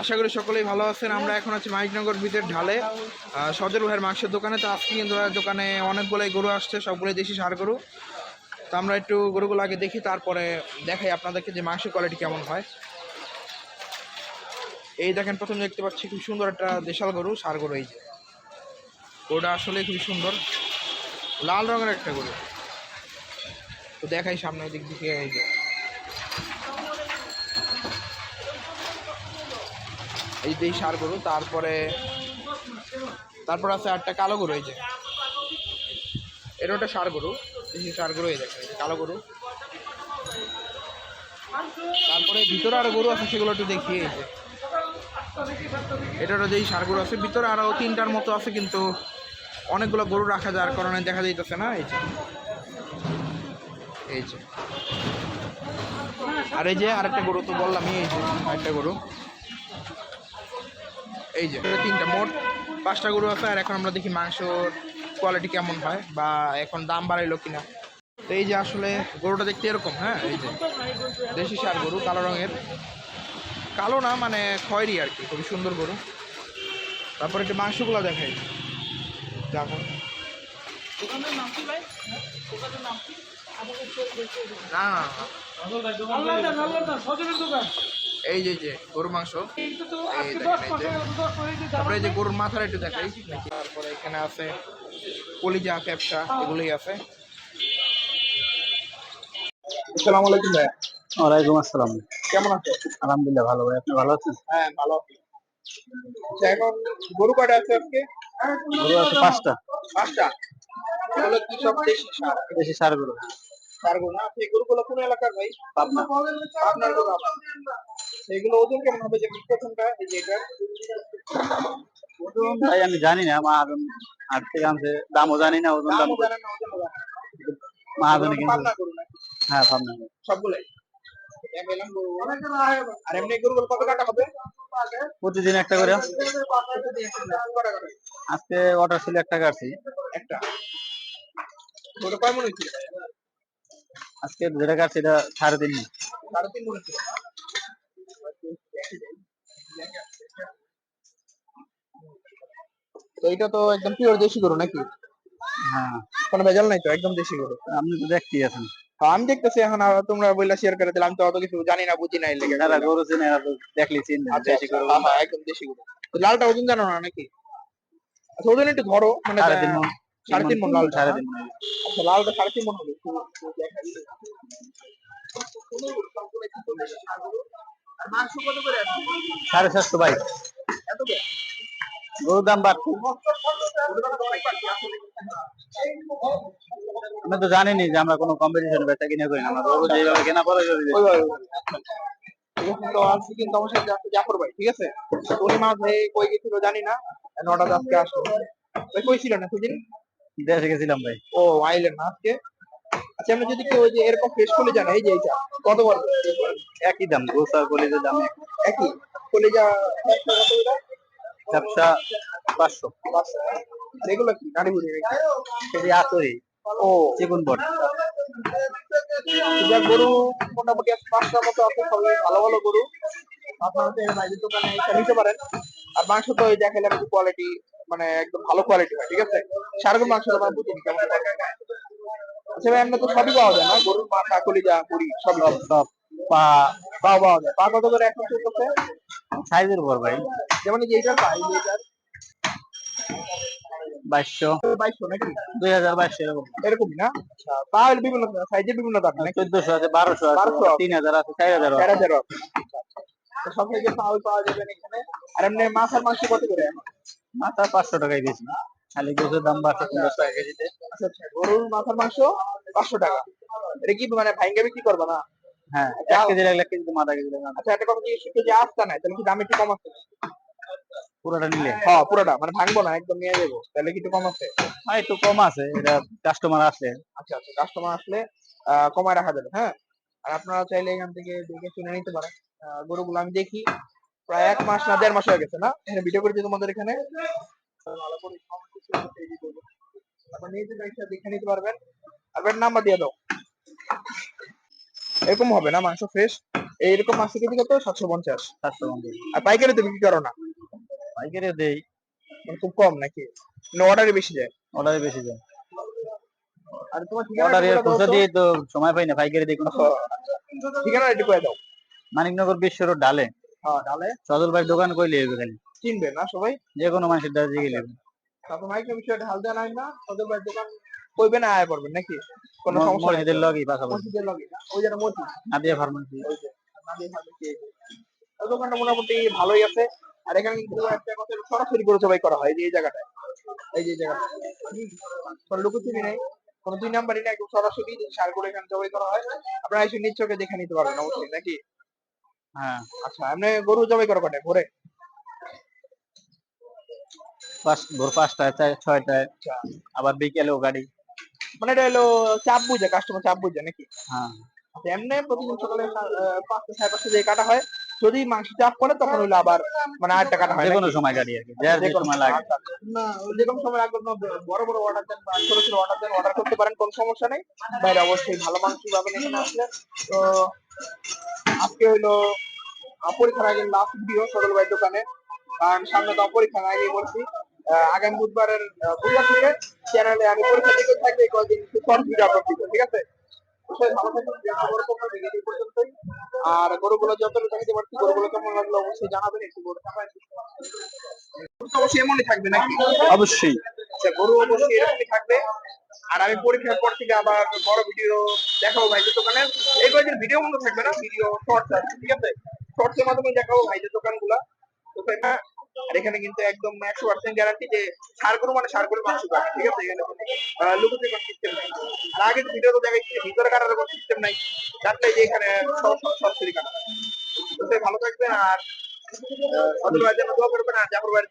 আশা করি সকলেই ভালো আছেন। আমরা এখন আছি মাইকনগর বিদের ঢালে। সজল ভাইয়ের মাংসের দোকানে। তো আজকে কিন্তু দোকানে অনেকগুলোই গরু আসছে, সবগুলোই দেশি সার গরু। তো আমরা একটু গরুগুলো আগে দেখি, তারপরে দেখাই আপনাদেরকে যে মাংসের কোয়ালিটি কেমন হয়। এই দেখেন, প্রথম দেখতে পাচ্ছি খুব সুন্দর একটা দেশাল গরু, সার গরু এই যে। গরুটা আসলে খুবই সুন্দর। লাল রঙের একটা গরু। তো দেখাই সামনে দিক দিকে এই যে। এই যে সার গরু, তারপরে, তারপর আছে একটা কালো গরু, এই যে। এটা একটা সার গরু, এই সার গরু, এই দেখেন কালো গরু। তারপরে ভিতরে আরও গরু আছে, সেগুলো একটু দেখি, এই যে। এটারও যেই সার গরু আছে, ভিতরে আরও তিনটার মতো আছে, কিন্তু অনেকগুলো গরু রাখা যার কারণে দেখা যাইতেছে না, এই যে। এই যে। আর এই যে আরেকটা গরু তো বললামই, এই যে আরেকটা গরু। এই যে তিনটা মোট পাঁচটা গরু আছে আর এখন আমরা দেখি মাংসর কোয়ালিটি কেমন হয় বা এখন দাম বাড়াইলো কিনা। তো এই যে আসলে গরুটা দেখতে এরকম হ্যাঁ এই যে দেশি সার গরু কালো রঙের। কালো না মানে খয়েরি আর কি খুবই সুন্দর গরু। তারপরে একটু মাংসগুলো দেখাই। দেখো না। না, না এই যে যে গরুর মাংস। তারপরে যে গরুর মাথার একটু দেখাই। নাকি তারপরে এখানে আছে কলিজা ক্যাপসা এগুলোই আছে। আসসালামু আলাইকুম ভাইয়া। ওয়ালাইকুম আসসালাম। কেমন আছো আলহামদুলিল্লাহ ভালো ভাই আপনি ভালো আছেন? হ্যাঁ ভালো আছি। আচ্ছা, এখন গরু কয়টা আছে আজকে? গরু আছে পাঁচটা। পাঁচটা? এগুলো কি সব দেশি সার? দেশি সার গরু। সার গরু। না এই গরুগুলো কোন এলাকার ভাই? পাবনা। আপনার গরু আমার। এগুলো ওজন কেমন হবে? যে প্রথমটা এই যে এটা? ওজন? ভাই আমি জানি না মাহাজন হাট থেকে আনছে। দামও জানি না ওজন দাম জানেন না ওজনও জানেন না। কিন্তু? হ্যাঁ সবগুলাই? এক এলাম গরু। আর এমনি গরুগুলো কত টাকা হবে? প্রতিদিন একটা করে। আজকে অর্ডার ছিল একটা কাটছি। একটা? কয় মনে আজকে যেটা কাটছি এটা সাড়ে তিন। সাড়ে তিন মনে তো এটা তো একদম পিওর দেশি গরু নাকি? হ্যাঁ। কোনো ভেজাল নাই তো একদম দেশি গরু। আপনি তো দেখতেই আছেন। হ্যাঁ, আমি দেখতেছি এখন আর তোমরা বললা শেয়ার করে দিলাম আমি তো অত কিছু জানি না বুঝি না এর লেগে। যারা গরু চিনে এরা তো দেখলি চিনবে আচ্ছা দেশি গরু। হ্যাঁ, হ্যাঁ, একদম দেশি গরু। তো লালটা ওজন জানো না নাকি? আচ্ছা ওজন একটু ধরো মানে সাড়ে তিন মণ সাড়ে তিন মণ লালটা, সাড়ে হ্যাঁ? তিন মণ আচ্ছা লালটা সাড়ে তিন মন হবে। একটু- একটু দেখাই দিলে। আর মাংস কত করে আছে? সাড়ে সাতশো বাইক এত করে? গরুর দাম বাড়ছে। তো জানিনি যে আমরা কোনো কম্পিটিশনে বেচা কিনে করি না। আমরা গরু যেভাবে কেনা পরে ওইভাবে বেচি। ওইভাবে, ওইভাবে। ঠিক আছে, তো আজকে কিন্তু আমার সাথে আছে জাফর ভাই ঠিক আছে? উনি মাছ ভাই কই গেছিল জানি না নটা আজকে আসলো। ভাই কই ছিল না সেদিন দেশে গেছিলাম ভাই। ও আইলেন না আজকে? আচ্ছা আমরা যদি কেউ যে এরকম ফ্রেশ করে জানা এই যে এইটা কত বল? একই দাম গোস কলিজের দাম একই? কলেজা ব্যবসা পাঁচশো। এগুলো কি? নাকি? সেটি আতরি। ও। চিকুন বট গরু মোটামুটি পাঁচটার মতো আছে সবই ভালো ভালো গরু। আপনারা বাইরের দোকানে এসে নিতে পারেন। আর মাংস তো ওই কোয়ালিটি মানে একদম ভালো কোয়ালিটি হয় ঠিক আছে? মাংস আমরা বুঝিনি কেমন আচ্ছা ভাই আমরা তো সবই পাওয়া যায় না? গরুর মাথা কলিজা পুরি সবই সব সব। পা পা পাওয়া যায় পা কত করে? এখন চলতেছে সাইজের উপর ভাই। যেমন এই যে এইটার পা এই যে এইটার। বাইশশো। বাইশশো নাকি? দুই হাজার বাইশশো এরকম। এরকমই না? আচ্ছা বিভিন্ন সাইজের বিভিন্ন দাম নাকি? চোদ্দশো আছে বারোশো আছে তিন হাজার আছে চার হাজার আছে। তেরো তেরো সব থেকে পাওয়া পাওয়া যাবে এখানে। আর এমনি মাছের মাংস কত করে? মাথা পাঁচশো টাকায় দিয়েছি। খালি গোসের দাম বাড়ছে পঞ্চাশ টাকা কেজিতে। আচ্ছা আচ্ছা। গরুর মাথার মাংস পাঁচশো টাকা। এটা কি মানে ভাইঙ্গা বিক্রি করবা না? হ্যাঁ এক কেজি লাগলে এক কেজিতে মাথা কেজি লাগবে আচ্ছা একটা কথা জিজ্ঞেস করতে যে আসতা নাই তাহলে কি দাম একটু কম আছে। পুরোটা নিলে? হ্যাঁ পুরোটা মানে ভাঙবো না একদম নিয়ে যাব তাহলে কি একটু কম আছে? হ্যাঁ একটু কম আছে এটা কাস্টমার আসলে। আচ্ছা আচ্ছা কাস্টমার আসলে কমায় রাখা যাবে হ্যাঁ? আর আপনারা চাইলে এখান থেকে দেখে শুনে নিতে পারেন। গরুগুলো আমি দেখি প্রায় এক মাস না দেড় মাস হয়ে গেছে না? এখানে ভিডিও করেছি তোমাদের এখানে। ভালো করে। তারপর দেখে নিতে পারবেন। আর নাম্বার দিয়ে দাও। এরকম হবে না মাংস ফ্রেশ এইরকম মাছের কেজি কত সাতশো পঞ্চাশ সাতশো পঞ্চাশ। আর পাইকারি তো বিক্রি করো না? পাইকারি দেই। মানে খুব কম নাকি? না অর্ডারে বেশি যায়। অর্ডারে বেশি যায়। আর তোমার অর্ডারে খুচরা দিয়ে তো সময় পাই না পাইকারি দিই কোনো ঠিকানা রেডি করে দাও। মানিকনগর বিশ্ব রোড ডালে। হ্যাঁ তাহলে সজল ভাই দোকান কইলে হবে খালি? চিনবে না সবাই? যে কোনো মানুষের দ্বারা দিয়ে গেলে তারপর মাইক বিষয়টা হাল দেওয়া নাই না ওদের বাড়ির দোকান কইবে না আয় পড়বেন নাকি? কোনো সমস্যা নেই মসজিদের লগেই পাশাপাশি মসজিদের লগে না? ওই যেটা মসজিদ। নাদিয়া ফার্মেসি। নাদিয়া ফার্মেসি। দোকানটা মোটামুটি ভালোই আছে। আর এখানে কিন্তু একটা কথা সরাসরি গরু জবাই করা হয় এই যে এই জায়গাটায় এই যে জায়গাটা। কোনো লুকোচুরি নেই। কোনো দুই নাম্বারই না একদম সরাসরি সার করে এখানে জবাই করা হয়। আপনারা এসে চোখে দেখে নিতে পারবেন অবশ্যই নাকি? হ্যাঁ। আচ্ছা আপনি গরু জবাই করা কটায় ভোরে? ভোর পাঁচটায় ছয়টায়। আচ্ছা। আবার বিকেলেও গাড়ি। মানে এটা হলো চাপ বুঝে কাস্টমার চাপ বুঝে নাকি? হ্যাঁ। আচ্ছা, এমনি প্রতিদিন সকালে পাঁচটা সাড়ে পাঁচটা দিয়ে কাটা হয়। যদি মাংস চাপ করে তখন হইল আবার মানে আটটা কাটা হয় কোনো সময় গাড়ি আর কি যে সময় লাগে। আচ্ছা, আচ্ছা। না যে কোনো সময় লাগবে বড় বড় অর্ডার দেন বা ছোট ছোট অর্ডার দেন অর্ডার করতে পারেন কোনো সমস্যা নেই। বাইরে অবশ্যই ভালো মাংস পাবেন এখানে আসলে। তো আজকে হইল আহ, পরীক্ষার আগে লাস্ট ভিডিও সরল ভাই দোকানে। কারণ সামনে তো পরীক্ষা আগে বলছি। আগামী বুধবারের বুধবার থেকে চ্যানেলে আমি পরীক্ষা দিতে থাকবে কয়েকদিন ভিডিও আপলোড দিব ঠিক আছে? আর গরুগুলো যতটুকু দেখাতে পারছি গরুগুলো কেমন লাগল অবশ্যই জানাবেন একটু অবশ্যই এমনই থাকবে নাকি? অবশ্যই। আচ্ছা গরু অবশ্যই এরকমই থাকবে। আর আমি পরীক্ষার পর থেকে আবার বড় ভিডিও দেখাবো ভাইদের দোকানে। এই কয়েকদিন ভিডিও মতো থাকবে না ভিডিও শর্টস আছে ঠিক আছে? শর্টস এর মাধ্যমে দেখাবো ভাইদের দোকানগুলা। তো আর এখানে কিন্তু একদম একশো পার্সেন্ট গ্যারান্টি যে সার গরু মানে সার গরু মাংস পাবে, ঠিক আছে? এখানে কোনো লুকোতে কোনো সিস্টেম নাই। আর আগে ভিডিও তো দেখাইছি ভিতরে কাটার কোনো সিস্টেম নাই। কাটলে যে এখানে সরাসরি কাটা ভালো থাকবেন আর সদর ভাইয়ের যেন দোয়া করবেন আর জাফর ভাই